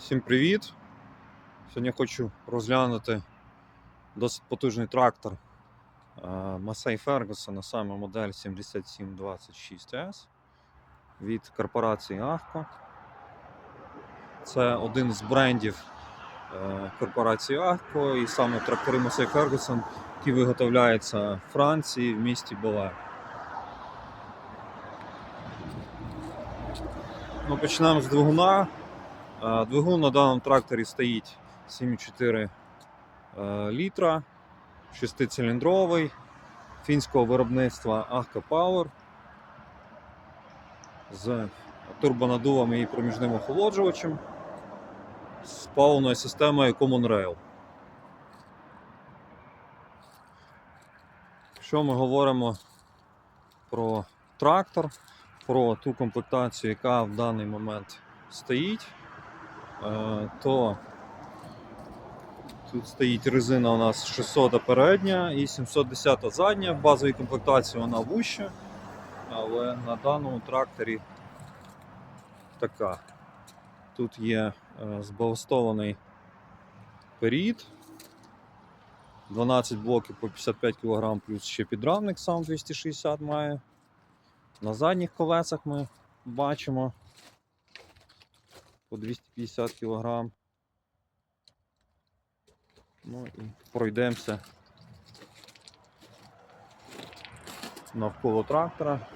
Всім привіт! Сьогодні хочу розглянути досить потужний трактор е, Massey Ferguson, а саме модель 7726S від корпорації Ahco. Це один з брендів е, корпорації Ahco і саме трактори Massey Ferguson, які виготовляються в Франції в місті Беле. Ну, почнемо з двигуна. Е, Двигун на даному тракторі стоїть 7,4 е, літра, 6-циліндровий, фінського виробництва Ahka Power з турбонадувами і проміжним охолоджувачем з паливною системою Common Rail. Якщо ми говоримо про трактор, про ту комплектацію, яка в даний момент стоїть, то тут стоїть резина у нас 600 передня і 710 задня. В базовій комплектації вона вуща, але на даному тракторі така. Тут є е, збаластований перід. 12 блоків по 55 кг плюс ще підрамник сам 260 має. На задніх колесах ми бачимо по 250 кг. Ну і пройдемося навколо трактора.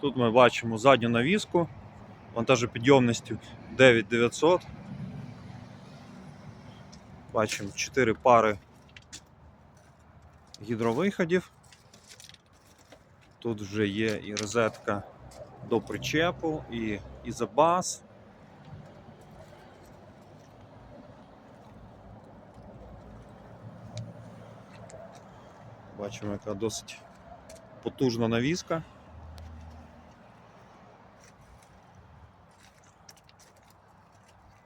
Тут ми бачимо задню навіску вантажопідйомністю 9900. Бачимо 4 пари гідровиходів. Тут вже є і розетка до причепу, і ізобас. Бачимо, яка досить потужна навіска.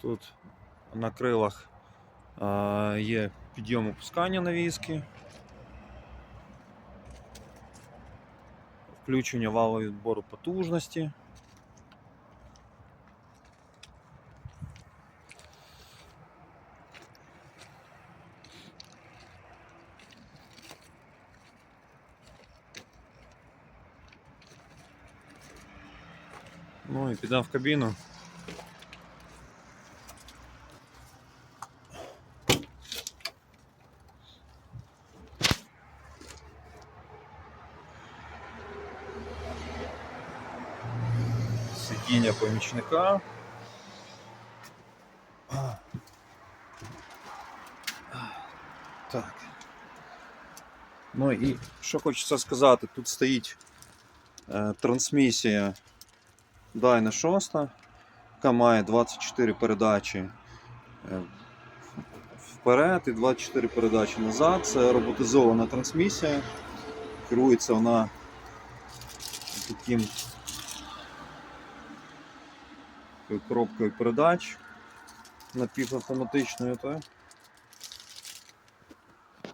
Тут на крилах є підйом опускання навіски, включення валового відбору потужності. Ну і підемо в кабіну. Сидіння помічника. Так. Ну і що хочеться сказати, тут стоїть е, трансмісія Dyna 6, яка має 24 передачі е, вперед і 24 передачі назад. Це роботизована трансмісія. Керується вона таким такою коробкою передач напівавтоматичною. То.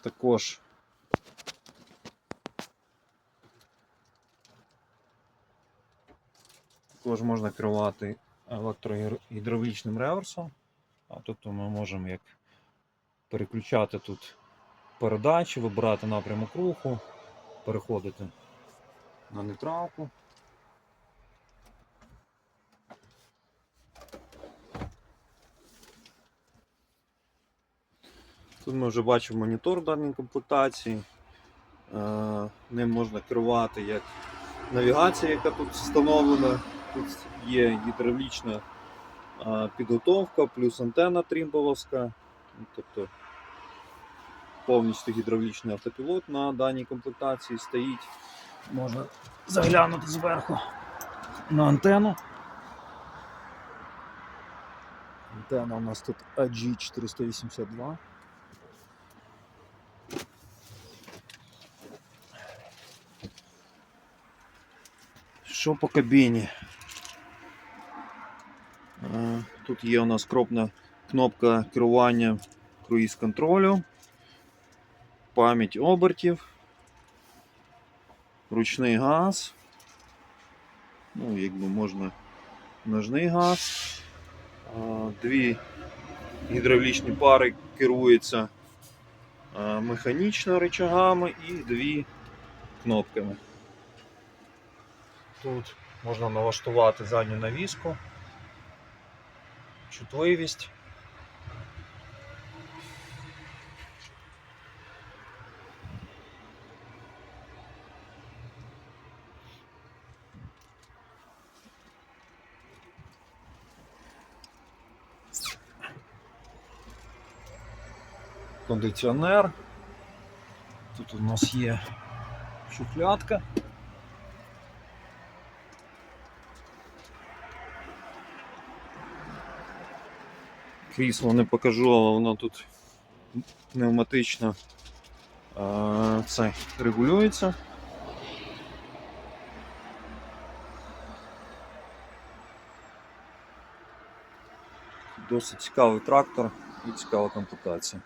Також також можна керувати електрогідравлічним реверсом. А тут ми можемо як переключати тут передачі, вибирати напрямок руху, переходити на нейтралку. Тут ми вже бачимо монітор в даній комплектації. Е, Ним можна керувати як навігація, яка тут встановлена. Тут є гідравлічна е, підготовка, плюс антенна трімболовська. Тобто повністю гідравлічний автопілот на даній комплектації стоїть. Можна заглянути зверху на антенну. Антенна у нас тут AG482. Що по кабіні? Тут є у нас кропна кнопка керування круїз контролю, пам'ять обертів, ручний газ. Ну, якби можна ножний газ. Дві гідравлічні пари керуються механічно рычагами і дві кнопками. Тут можна налаштувати задню навіску, чутливість. Кондиціонер. Тут у нас є шухлядка. Крісло не покажу, але воно тут пневматично це регулюється. Досить цікавий трактор і цікава комплектація.